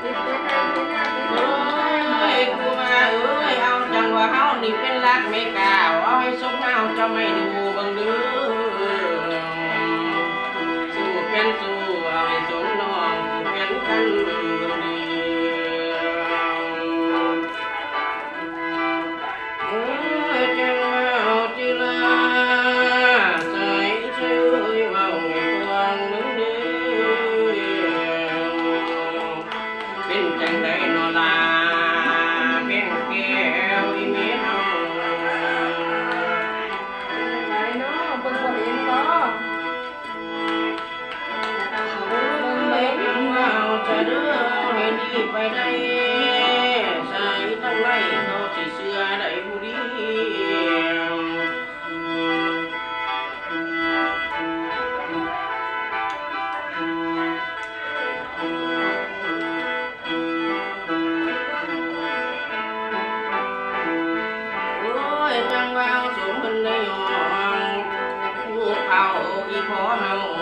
เอ้ยครูมาเอ้ยเอาจังว่าเฮานี่เป็นรักไม่กล่าวเอาให้สมเฮาจะไม่ดู trăng bao xuống bên đây hoàng vua thao khi khó nào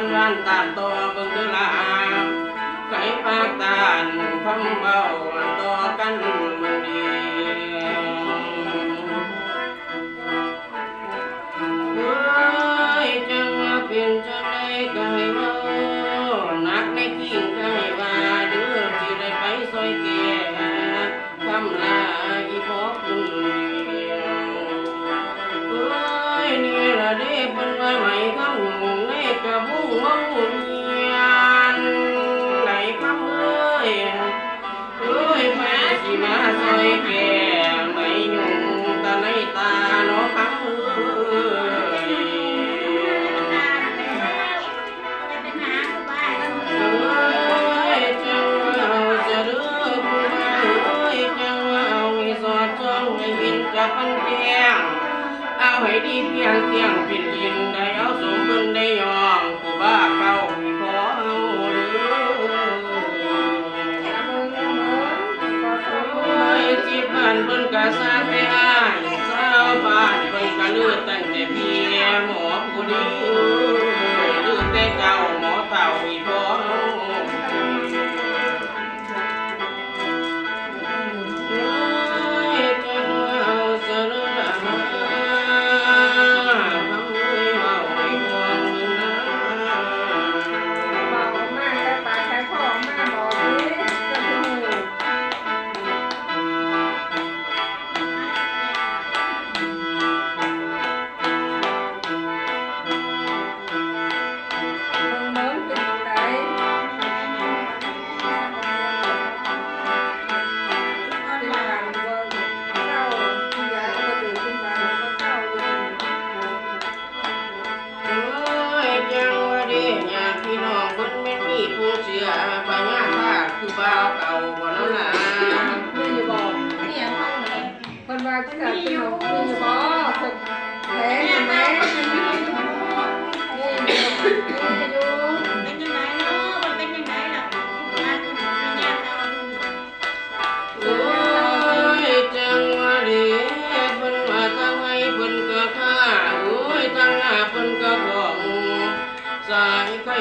มันรันตาต่อเบิ่งดูลาไก่ปากตานทำงเบาต่อกัน Basta, Pian. Sa bahay, pagkalutan ka.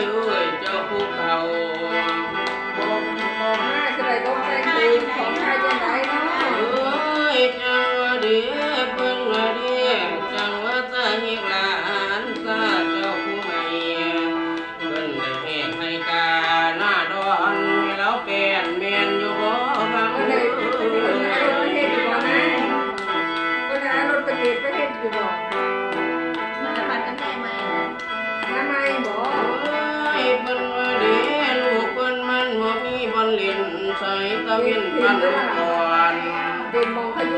ơi cho phúc hậu.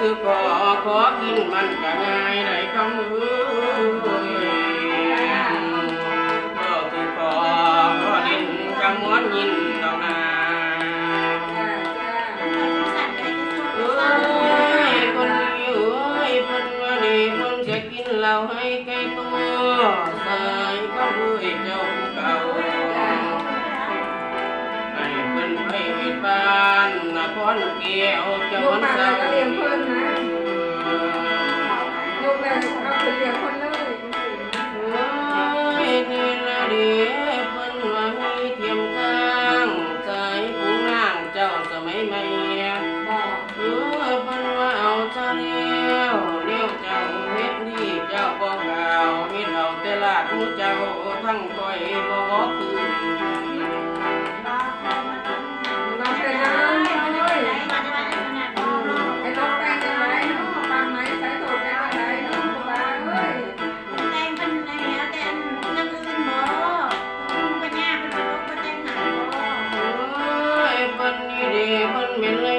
สุขอขอขึ้นมันก็ง่ายไหนคำเอ้ อนแก้วจนสวรรค์ เดมันเป็นเลย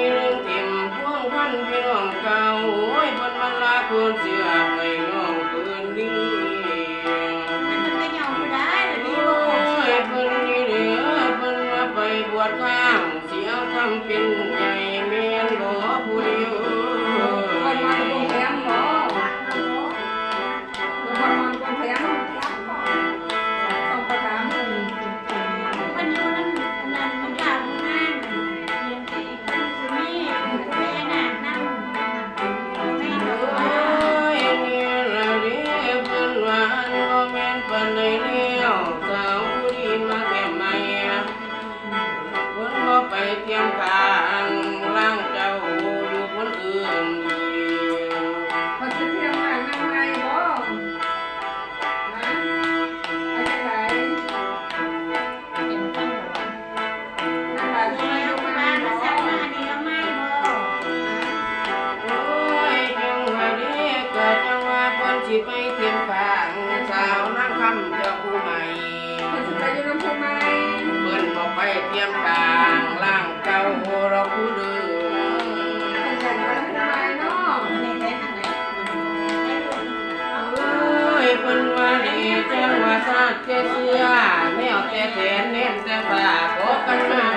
แค่เสื้อแนวแต่แขนแน่นแต่บ่ากกันมา